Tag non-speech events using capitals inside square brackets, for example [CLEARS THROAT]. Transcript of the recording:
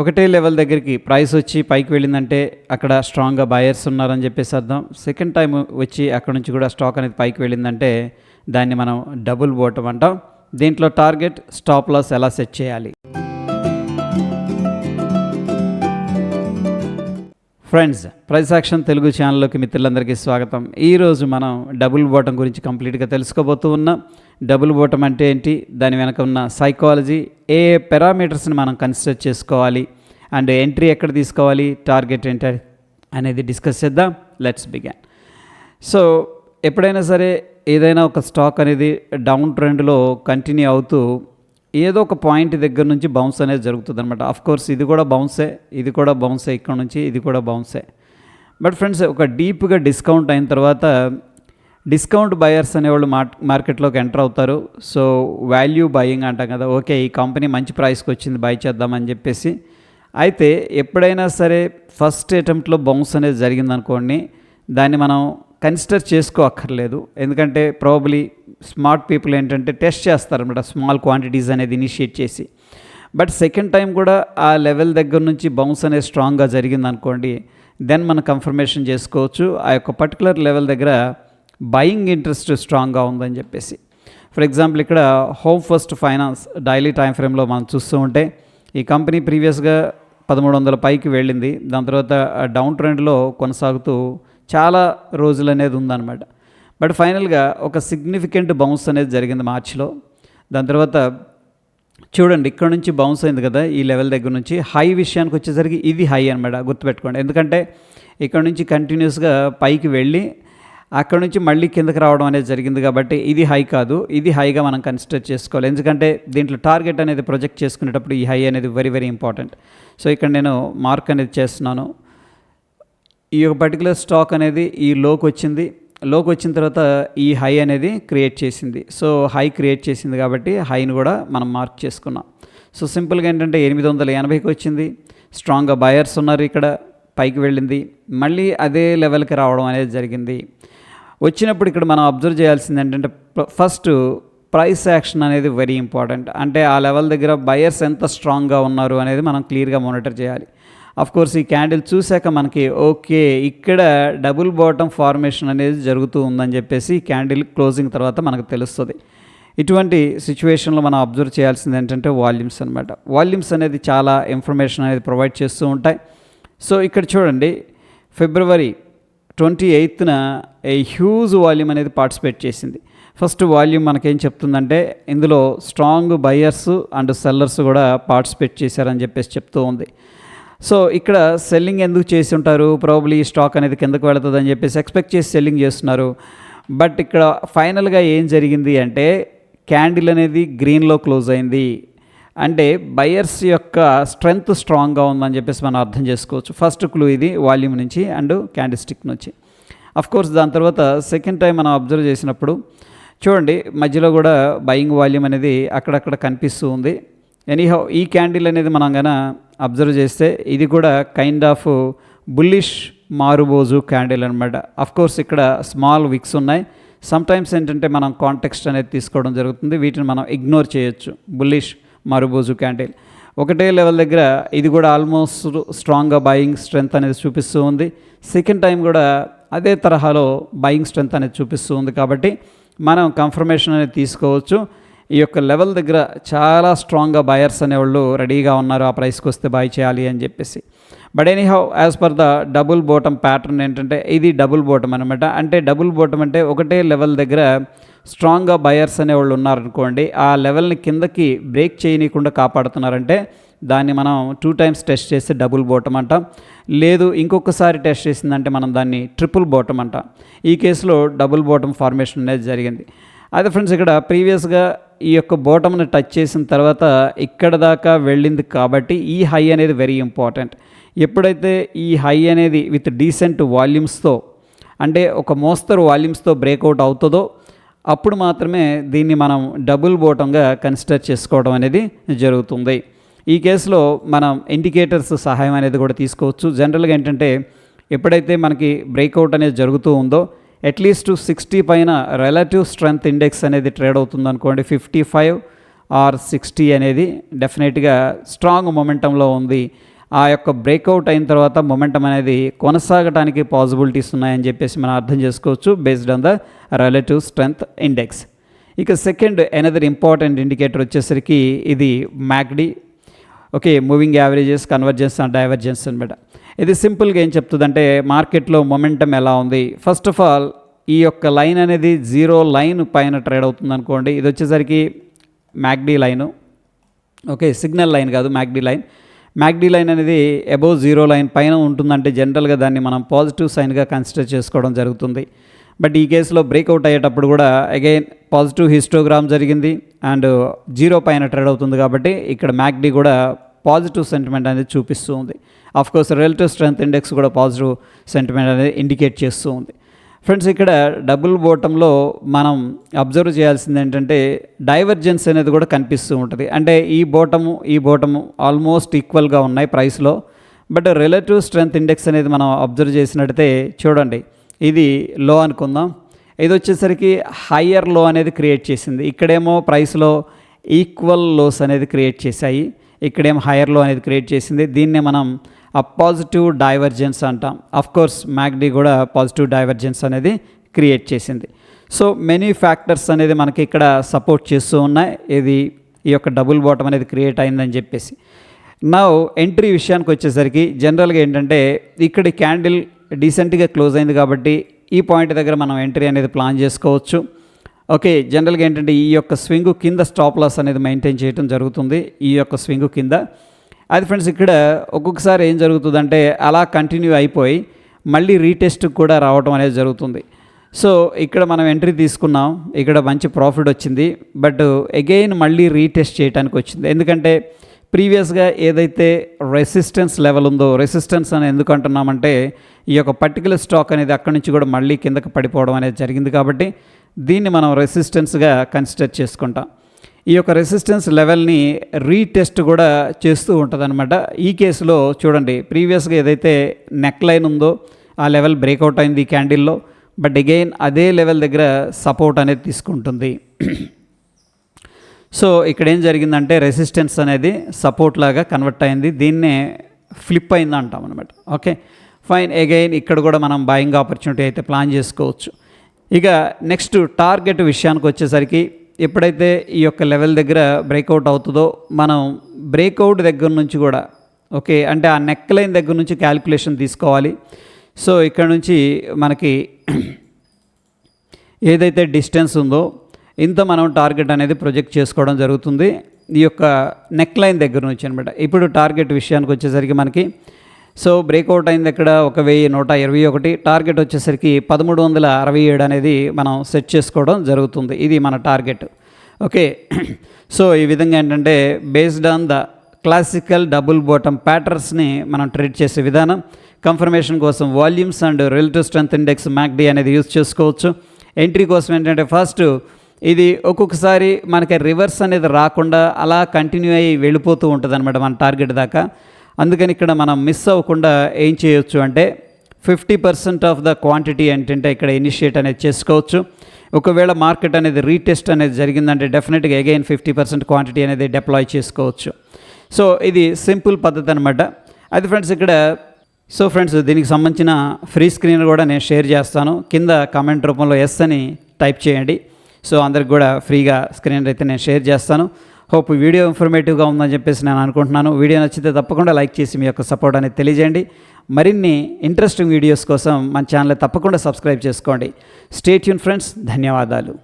ఒకటే లెవెల్ దగ్గరికి ప్రైస్ వచ్చి పైకి వెళ్ళిందంటే అక్కడ స్ట్రాంగ్గా బయర్స్ ఉన్నారని చెప్పేసి అర్థం. సెకండ్ టైం వచ్చి అక్కడ నుంచి కూడా స్టాక్ అనేది పైకి వెళ్ళిందంటే దాన్ని మనం డబుల్ బోటం అంటాం. దీంట్లో టార్గెట్ స్టాప్ లాస్ ఎలా సెట్ చేయాలి? ఫ్రెండ్స్ ప్రైస్ యాక్షన్ తెలుగు ఛానల్లోకి మిత్రులందరికీ స్వాగతం. ఈరోజు మనం డబుల్ బోటం గురించి కంప్లీట్గా తెలుసుకోబోతూ ఉన్నాం. డబుల్ బోటం అంటే ఏంటి? దాని వెనక ఉన్న సైకాలజీ ఏ ఏ పారామీటర్స్ని మనం కన్సిడర్ చేసుకోవాలి? అండ్ ఎంట్రీ ఎక్కడ తీసుకోవాలి? టార్గెట్ ఏంటి? అనేది డిస్కస్ చేద్దాం. లెట్స్ బిగాన్ సో ఎప్పుడైనా సరే ఏదైనా ఒక స్టాక్ అనేది డౌన్ ట్రెండ్లో కంటిన్యూ అవుతూ ఏదో ఒక పాయింట్ దగ్గర నుంచి బౌన్స్ అనేది జరుగుతుంది అనమాట కోర్స్ ఇది కూడా బౌన్సే ఇది కూడా బౌన్సే ఇక్కడ నుంచి ఇది కూడా బౌన్సే. బట్ ఫ్రెండ్స్ ఒక డీప్గా డిస్కౌంట్ అయిన తర్వాత డిస్కౌంట్ బయర్స్ అనేవాళ్ళు మార్ మార్కెట్లోకి ఎంటర్ అవుతారు. సో వాల్యూ బయింగ్ అంటాం కదా ఓకే ఈ కంపెనీ మంచి ప్రైస్కి వచ్చింది బై చేద్దామని చెప్పేసి. అయితే ఎప్పుడైనా సరే ఫస్ట్ అటెంప్ట్లో బౌన్స్ అనేది జరిగిందనుకోండి దాన్ని మనం కన్సిడర్ చేసుకోక్కర్లేదు. ఎందుకంటే ప్రాబబ్లీ స్మార్ట్ పీపుల్ ఏంటంటే టెస్ట్ చేస్తారనమాట స్మాల్ క్వాంటిటీస్ అనేది ఇనిషియేట్ చేసి. బట్ సెకండ్ టైం కూడా ఆ లెవెల్ దగ్గర నుంచి బౌన్స్ అనేది స్ట్రాంగ్గా జరిగిందనుకోండి దెన్ మనం కన్ఫర్మేషన్ చేసుకోవచ్చు. ఆ యొక్క పర్టికులర్ లెవెల్ దగ్గర బయింగ్ ఇంట్రెస్ట్ స్ట్రాంగ్గా ఉందని చెప్పేసి. ఫర్ ఎగ్జాంపుల్ ఇక్కడ Home First Finance daily time ఫ్రేమ్లో మనం చూస్తూ ఉంటే ఈ కంపెనీ ప్రీవియస్గా పదమూడు వందల పైకి వెళ్ళింది. దాని తర్వాత డౌన్ ట్రెండ్లో కొనసాగుతూ చాలా రోజులు అనేది ఉందన్నమాట. బట్ ఫైనల్గా ఒక సిగ్నిఫికెంట్ బౌన్స్ అనేది జరిగింది మార్చిలో. దాని తర్వాత చూడండి ఇక్కడ నుంచి బౌన్స్ అయింది కదా ఈ లెవెల్ దగ్గర నుంచి. హై విషయానికి వచ్చేసరికి ఇది హై అనమాట గుర్తుపెట్టుకోండి. ఎందుకంటే ఇక్కడ నుంచి కంటిన్యూస్గా పైకి వెళ్ళి అక్కడ నుంచి మళ్ళీ కిందకి రావడం అనేది జరిగింది కాబట్టి ఇది హై కాదు. ఇది హైగా మనం కన్సిడర్ చేసుకోవాలి. ఎందుకంటే దీంట్లో టార్గెట్ అనేది ప్రొజెక్ట్ చేసుకునేటప్పుడు ఈ హై అనేది వెరీ వెరీ ఇంపార్టెంట్. సో ఇక్కడ నేను మార్క్ అనేది చేస్తున్నాను. ఈ యొక్క పర్టికులర్ స్టాక్ అనేది ఈ లోకి వచ్చింది. లోకి వచ్చిన తర్వాత ఈ హై అనేది క్రియేట్ చేసింది. సో హై క్రియేట్ చేసింది కాబట్టి హైని కూడా మనం మార్క్ చేసుకున్నాం. సో సింపుల్గా ఏంటంటే ఎనిమిది వందల ఎనభైకి వచ్చింది. స్ట్రాంగ్గా బయర్స్ ఉన్నారు ఇక్కడ పైకి వెళ్ళింది. మళ్ళీ అదే లెవెల్కి రావడం అనేది జరిగింది. వచ్చినప్పుడు ఇక్కడ మనం అబ్జర్వ్ చేయాల్సింది ఏంటంటే ఫస్ట్ ప్రైస్ యాక్షన్ అనేది వెరీ ఇంపార్టెంట్ అంటే ఆ లెవెల్ దగ్గర బయర్స్ ఎంత స్ట్రాంగ్గా ఉన్నారు అనేది మనం క్లియర్గా మానిటర్ చేయాలి. అఫ్ కోర్స్ ఈ క్యాండిల్ చూశాక మనకి ఓకే ఇక్కడ డబుల్ బాటమ్ ఫార్మేషన్ అనేది జరుగుతూ ఉందని చెప్పేసి క్యాండిల్ క్లోజింగ్ తర్వాత మనకు తెలుస్తుంది. ఇటువంటి సిచ్యువేషన్లో మనం అబ్జర్వ్ చేయాల్సింది ఏంటంటే వాల్యూమ్స్ అనమాట వాల్యూమ్స్ అనేది చాలా ఇన్ఫర్మేషన్ అనేది ప్రొవైడ్ చేస్తూ ఉంటాయి. సో ఇక్కడ చూడండి ఫిబ్రవరి ట్వంటీ ఎయిత్న ఏ హ్యూజ్ వాల్యూమ్ అనేది పార్టిసిపేట్ చేసింది. ఫస్ట్ వాల్యూమ్ మనకేం చెప్తుందంటే ఇందులో స్ట్రాంగ్ బయర్స్ అండ్ సెల్లర్స్ కూడా పార్టిసిపేట్ చేశారని చెప్పేసి చెప్తూ ఉంది. సో ఇక్కడ సెల్లింగ్ ఎందుకు చేసి ఉంటారు? ప్రాబ్లీ స్టాక్ అనేది కిందకు వెళుతుంది అని చెప్పేసి ఎక్స్పెక్ట్ చేసి సెల్లింగ్ చేస్తున్నారు. బట్ ఇక్కడ ఫైనల్గా ఏం జరిగింది అంటే క్యాండిల్ అనేది గ్రీన్లో క్లోజ్ అయింది. అంటే బయర్స్ యొక్క స్ట్రెంగ్త్ స్ట్రాంగ్గా ఉందని చెప్పేసి మనం అర్థం చేసుకోవచ్చు. ఫస్ట్ క్లూ ఇది వాల్యూమ్ నుంచి అండ్ క్యాండిల్ స్టిక్ నుంచి. అఫ్ కోర్స్ దాని తర్వాత సెకండ్ టైం మనం అబ్జర్వ్ చేసినప్పుడు చూడండి మధ్యలో కూడా బయింగ్ వాల్యూమ్ అనేది అక్కడక్కడ కనిపిస్తూ ఉంది. ఎనీహౌ ఈ క్యాండిల్ అనేది మనం గన అబ్జర్వ్ చేస్తే ఇది కూడా kind of bullish marubozu candle అనమాట కోర్స్ ఇక్కడ స్మాల్ విక్స్ ఉన్నాయి. సమ్టైమ్స్ ఏంటంటే మనం కాంటెక్స్ట్ అనేది తీసుకోవడం జరుగుతుంది. వీటిని మనం ఇగ్నోర్ చేయొచ్చు. బుల్లిష్ మారుబోజు క్యాండిల్ ఒకటే లెవెల్ దగ్గర ఇది కూడా ఆల్మోస్ట్ స్ట్రాంగ్గా బయింగ్ స్ట్రెంత్ అనేది చూపిస్తూ ఉంది. సెకండ్ టైం కూడా అదే తరహాలో బయింగ్ స్ట్రెంత్ అనేది చూపిస్తూ ఉంది కాబట్టి మనం కన్ఫర్మేషన్ అనేది తీసుకోవచ్చు. ఈ యొక్క లెవెల్ దగ్గర చాలా స్ట్రాంగ్గా బయర్స్ అనేవాళ్ళు రెడీగా ఉన్నారు ఆ ప్రైస్కి వస్తే బై చేయాలి అని చెప్పేసి. But anyhow as per the double bottom pattern ఏంటంటే ఇది డబుల్ బోటం అనమాట అంటే డబుల్ బోటం అంటే ఒకటే లెవెల్ దగ్గర స్ట్రాంగ్గా బయర్స్ అనేవాళ్ళు ఉన్నారనుకోండి ఆ లెవెల్ని కిందకి బ్రేక్ చేయనీయకుండా కాపాడుతున్నారంటే దాన్ని మనం టూ టైమ్స్ టెస్ట్ చేసి డబుల్ బోటం అంటాం. లేదు ఇంకొకసారి టెస్ట్ చేసిందంటే మనం దాన్ని ట్రిపుల్ బోటం అంటాం. ఈ కేసులో డబుల్ బోటం ఫార్మేషన్ అనేది జరిగింది. అదే ఫ్రెండ్స్ ఇక్కడ ప్రీవియస్గా ఈ యొక్క బోటమ్ని టచ్ చేసిన తర్వాత ఇక్కడ దాకా వెళ్ళింది కాబట్టి ఈ హై అనేది వెరీ ఇంపార్టెంట్ ఎప్పుడైతే ఈ హై అనేది విత్ డీసెంట్ వాల్యూమ్స్తో అంటే ఒక మోస్తరు వాల్యూమ్స్తో బ్రేక్అవుట్ అవుతుందో అప్పుడు మాత్రమే దీన్ని మనం డబుల్ బోటంగా కన్సిడర్ చేసుకోవడం అనేది జరుగుతుంది. ఈ కేసులో మనం ఇండికేటర్స్ సహాయం అనేది కూడా తీసుకోవచ్చు. జనరల్గా ఏంటంటే ఎప్పుడైతే మనకి బ్రేక్అవుట్ అనేది జరుగుతూ ఉందో అట్లీస్ట్ సిక్స్టీ పైన రిలేటివ్ స్ట్రెంగ్త్ ఇండెక్స్ అనేది ట్రేడ్ అవుతుంది అనుకోండి. ఫిఫ్టీ ఫైవ్ ఆర్ సిక్స్టీ అనేది డెఫినెట్గా స్ట్రాంగ్ మొమెంటంలో ఉంది. ఆ యొక్క బ్రేక్అవుట్ అయిన తర్వాత మొమెంటం అనేది కొనసాగడానికి పాసిబిలిటీస్ ఉన్నాయని చెప్పేసి మనం అర్థం చేసుకోవచ్చు based on the relative strength index ఇక సెకండ్ ఎనదర్ ఇంపార్టెంట్ ఇండికేటర్ వచ్చేసరికి ఇది MACD okay moving averages convergence and divergence అనమాట ఇది సింపుల్గా ఏం చెప్తుందంటే మార్కెట్లో మొమెంటం ఎలా ఉంది? ఫస్ట్ ఆఫ్ ఆల్ ఈ యొక్క లైన్ అనేది జీరో లైన్ పైన ట్రేడ్ అవుతుంది అనుకోండి. ఇది వచ్చేసరికి MACD line. Okay signal line కాదు మ్యాగ్డీ లైన్. మ్యాక్డీ లైన్ అనేది అబోవ్ జీరో లైన్ పైన ఉంటుందంటే జనరల్గా దాన్ని మనం పాజిటివ్ సైన్గా కన్సిడర్ చేసుకోవడం జరుగుతుంది. బట్ ఈ కేసులో బ్రేక్అవుట్ అయ్యేటప్పుడు కూడా అగైన్ పాజిటివ్ హిస్టోగ్రామ్ జరిగింది. అండ్ జీరో పైన ట్రేడ్ అవుతుంది కాబట్టి ఇక్కడ మ్యాగ్డీ కూడా పాజిటివ్ సెంటిమెంట్ అనేది చూపిస్తూ ఉంది. Of course relative strength index కూడా పాజిటివ్ సెంటిమెంట్ అనేది ఇండికేట్ చేస్తూ ఉంది. ఫ్రెండ్స్ ఇక్కడ డబుల్ బోటంలో మనం అబ్జర్వ్ చేయాల్సింది ఏంటంటే డైవర్జెన్స్ అనేది కూడా కనిపిస్తూ ఉంటుంది. అంటే ఈ బోటము ఈ బోటము ఆల్మోస్ట్ ఈక్వల్గా ఉన్నాయి ప్రైస్లో బట్ రిలేటివ్ స్ట్రెంత్ ఇండెక్స్ అనేది మనం అబ్జర్వ్ చేసినట్టయితే చూడండి ఇది లో అనుకుందాం. ఇది వచ్చేసరికి హయ్యర్లో అనేది క్రియేట్ చేసింది. ఇక్కడేమో ప్రైస్లో ఈక్వల్ లోస్ అనేది క్రియేట్ చేశాయి. ఇక్కడేం హైయర్లో లో అనేది క్రియేట్ చేసింది. దీన్నే మనం ఆ పాజిటివ్ డైవర్జెన్స్ అంటాం. అఫ్ కోర్స్ మ్యాగ్డీ కూడా పాజిటివ్ డైవర్జెన్స్ అనేది క్రియేట్ చేసింది. సో మెనీ ఫ్యాక్టర్స్ అనేది మనకి ఇక్కడ సపోర్ట్ చేస్తూ ఉన్నాయి. ఇది ఈ యొక్క డబుల్ బాటమ్ అనేది క్రియేట్ అయిందని చెప్పేసి. నా ఎంట్రీ విషయానికి వచ్చేసరికి జనరల్గా ఏంటంటే ఇక్కడ క్యాండిల్ డీసెంట్గా క్లోజ్ అయింది కాబట్టి ఈ పాయింట్ దగ్గర మనం ఎంట్రీ అనేది ప్లాన్ చేసుకోవచ్చు. ఓకే జనరల్గా ఏంటంటే ఈ యొక్క స్వింగ్ కింద స్టాప్ లాస్ అనేది మెయింటైన్ చేయడం జరుగుతుంది ఈ యొక్క స్వింగ్ కింద. అది ఫ్రెండ్స్ ఇక్కడ ఒక్కొక్కసారి ఏం జరుగుతుందంటే అలా కంటిన్యూ అయిపోయి మళ్ళీ రీటెస్ట్ కూడా రావడం అనేది జరుగుతుంది. సో ఇక్కడ మనం ఎంట్రీ తీసుకున్నాం ఇక్కడ మంచి ప్రాఫిట్ వచ్చింది బట్ అగైన్ మళ్ళీ రీటెస్ట్ చేయడానికి వచ్చింది. ఎందుకంటే ప్రీవియస్గా ఏదైతే రెసిస్టెన్స్ లెవెల్ ఉందో రెసిస్టెన్స్ అని ఎందుకు అంటున్నామంటే ఈ యొక్క పర్టికులర్ స్టాక్ అనేది అక్కడి నుంచి కూడా మళ్ళీ కిందకి పడిపోవడం అనేది జరిగింది కాబట్టి దీన్ని మనం రెసిస్టెన్స్గా కన్సిడర్ చేసుకుంటాం. ఈ యొక్క రెసిస్టెన్స్ లెవెల్ని రీటెస్ట్ కూడా చేస్తూ ఉంటుందన్నమాట. ఈ కేసులో చూడండి ప్రీవియస్గా ఏదైతే నెక్ లైన్ ఉందో ఆ లెవెల్ బ్రేక్అవుట్ అయింది ఈ క్యాండిల్లో బట్ అగైన్ అదే లెవెల్ దగ్గర సపోర్ట్ అనేది తీసుకుంటుంది. సో ఇక్కడ ఏం జరిగిందంటే రెసిస్టెన్స్ అనేది సపోర్ట్ లాగా కన్వర్ట్ అయింది. దీన్నే ఫ్లిప్ అయింది అంటాం అనమాట ఓకే? ఫైన్. అగైన్ ఇక్కడ కూడా మనం బయింగ్ ఆపర్చునిటీ అయితే ప్లాన్ చేసుకోవచ్చు. ఇక నెక్స్ట్ టార్గెట్ విషయానికి వచ్చేసరికి ఎప్పుడైతే ఈ యొక్క లెవెల్ దగ్గర బ్రేక్అవుట్ అవుతుందో మనం బ్రేక్అవుట్ దగ్గర నుంచి కూడా ఓకే? అంటే ఆ నెక్ లైన్ దగ్గర నుంచి క్యాలిక్యులేషన్ తీసుకోవాలి. సో ఇక్కడ నుంచి మనకి ఏదైతే డిస్టెన్స్ ఉందో ఇంత మనం టార్గెట్ అనేది ప్రొజెక్ట్ చేసుకోవడం జరుగుతుంది. ఈ యొక్క నెక్ లైన్ దగ్గర నుంచి అనమాట ఇప్పుడు టార్గెట్ విషయానికి వచ్చేసరికి మనకి సో బ్రేక్అవుట్ అయింది ఇక్కడ ఒక వెయ్యి నూట ఇరవై ఒకటి. టార్గెట్ వచ్చేసరికి పదమూడు వందల అరవై ఏడు అనేది మనం సెట్ చేసుకోవడం జరుగుతుంది. ఇది మన టార్గెట్. ఓకే. [CLEARS THROAT] సో ఈ విధంగా ఏంటంటే based on the classical double bottom ప్యాటర్న్స్ని మనం ట్రేడ్ చేసే విధానం కన్ఫర్మేషన్ కోసం volumes and relative strength index MACD అనేది యూజ్ చేసుకోవచ్చు. ఎంట్రీ కోసం ఏంటంటే ఫస్ట్ ఇది ఒక్కొక్కసారి మనకి రివర్స్ అనేది రాకుండా అలా కంటిన్యూ అయ్యి వెళ్ళిపోతూ ఉంటుంది అనమాట మన టార్గెట్ దాకా. అందుకని ఇక్కడ మనం మిస్ అవ్వకుండా ఏం చేయొచ్చు అంటే fifty percent of the quantity ఏంటంటే ఇక్కడ ఇనిషియేట్ అనేది చేసుకోవచ్చు. ఒకవేళ మార్కెట్ అనేది రీటెస్ట్ అనేది జరిగిందంటే డెఫినెట్గా అగైన్ ఫిఫ్టీ పర్సెంట్ క్వాంటిటీ అనేది డిప్లాయ్ చేసుకోవచ్చు. సో ఇది సింపుల్ పద్ధతి అనమాట అది ఫ్రెండ్స్ ఇక్కడ సో ఫ్రెండ్స్ దీనికి సంబంధించిన ఫ్రీ స్క్రీన్ కూడా నేను షేర్ చేస్తాను. కింద కామెంట్ రూపంలో ఎస్ అని టైప్ చేయండి. సో అందరికి కూడా ఫ్రీగా స్క్రీన్ అయితే నేను షేర్ చేస్తాను. హోప్ వీడియో ఇన్ఫర్మేటివ్గా ఉందని చెప్పేసి నేను అనుకుంటున్నాను. వీడియో నచ్చితే తప్పకుండా లైక్ చేసి మీ యొక్క సపోర్ట్ అనేది తెలియజేయండి. మరిన్ని ఇంట్రెస్టింగ్ వీడియోస్ కోసం మన ఛానల్ తప్పకుండా సబ్స్క్రైబ్ చేసుకోండి. స్టేట్ యూన్ ఫ్రెండ్స్ ధన్యవాదాలు.